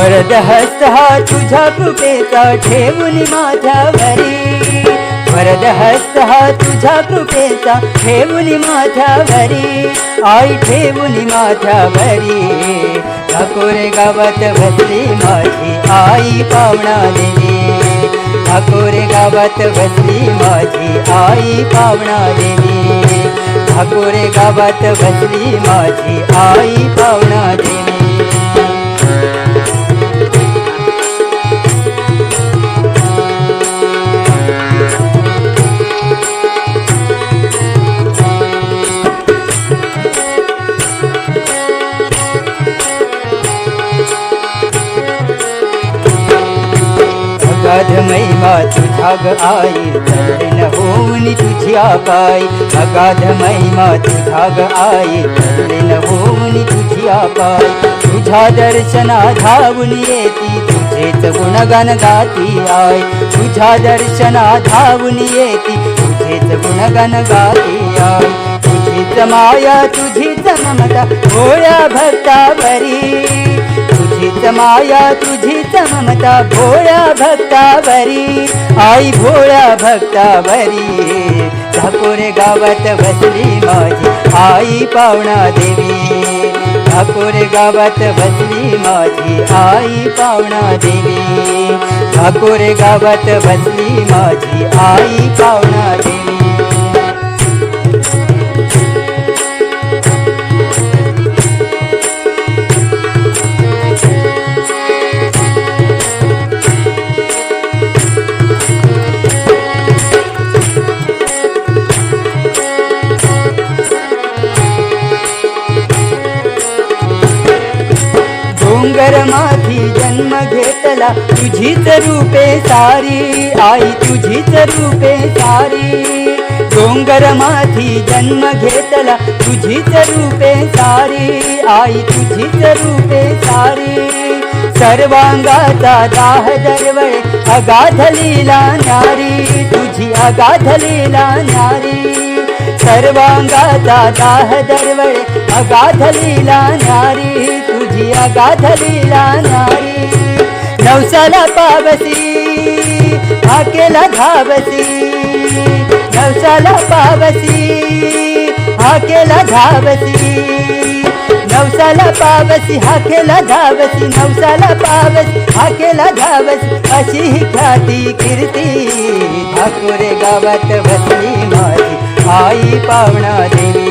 वरद हस्त हा तुझ्या कृपेचा ठेवून माझ्यावरी वरद हस्त हा तुझ्या कृपेचा ठेवून माझ्यावरी आई ठेवून माझ्यावरी ठाकोरे गावात बसली माझी आई पावणा देवी ठाकोरे गावात बसली माझी आई पावणा देवी ठाकोरे गावात बसली माझी आई अगाध महिमा तुझ्या ग आई तरुण होऊन तुझ्या पाय अगाध महिमा तुझ्या ग आई तरुण होऊन तुझ्या पाय तुझ्या दर्शना धावून येती तुझेच गुणगान गाती आय तुझ्या दर्शना धावून येती तुझेच गुणगान गाती आय तुझीच माया तुझीच ममता भोळ्या भक्तावरी तुझीच माया तुझीच ममता भोळ्या भक्तावरी. आई भोळ्या भक्तावरी. ठाकूर गावात बसली माझी आई पावणा देवी. ठाकूर गावात बसली माझी आई पावणा देवी. ठाकूर गावात बसली माझी आई पावणा देवी. डोंगर माथी जन्म घेतला. तुझीच रूपे सारी आई तुझीच रूपे सारी. डोंगर माथी जन्म घेतला. तुझीच रूपे सारी आई तुझीच रूपे सारी. सर्वांगाचा दाह दरवळे अगाध लीला नारी. तुझी अगाध लीला नारी. सर्वांगाचा दाह दरवळे अगाधलीला नारी तुझी अगाधलीला नारी. नवसाला पावसी हाकेला धावसी. नवसाला पावसी हाकेला धावसी. नवसाला पावसी हाकेला धावसी. नवसाला पावसी हाकेला धावसी. अशी ही ख्याती कीर्ती ठाकुरे गावात बसली माझी. आई पावणा देवी.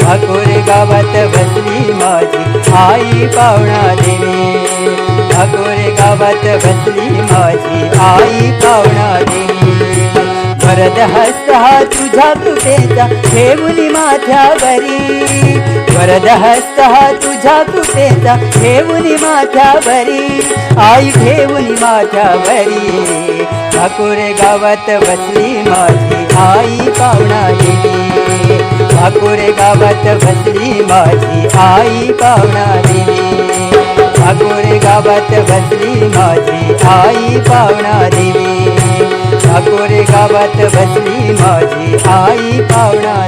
ठाकोरे गावात बसली माझी आई पावणा देवी. ठाकोरे गावात बसली माझी आई पावणा देवी. वरद हस्त हा तुझा कृपेचा ठेवली माथ्यावरी वरद हस्त हा तुझा कृपेचा ठेवली माथ्यावरी आई ठेवली माथ्यावरी ठाकूर गावात बसली माझी गावात बसली माझी आई पावणा देवी ठाकोरे गावात बसली माझी आई पावणा देवी ठाकोरे गावात बसली माझी आई पावणा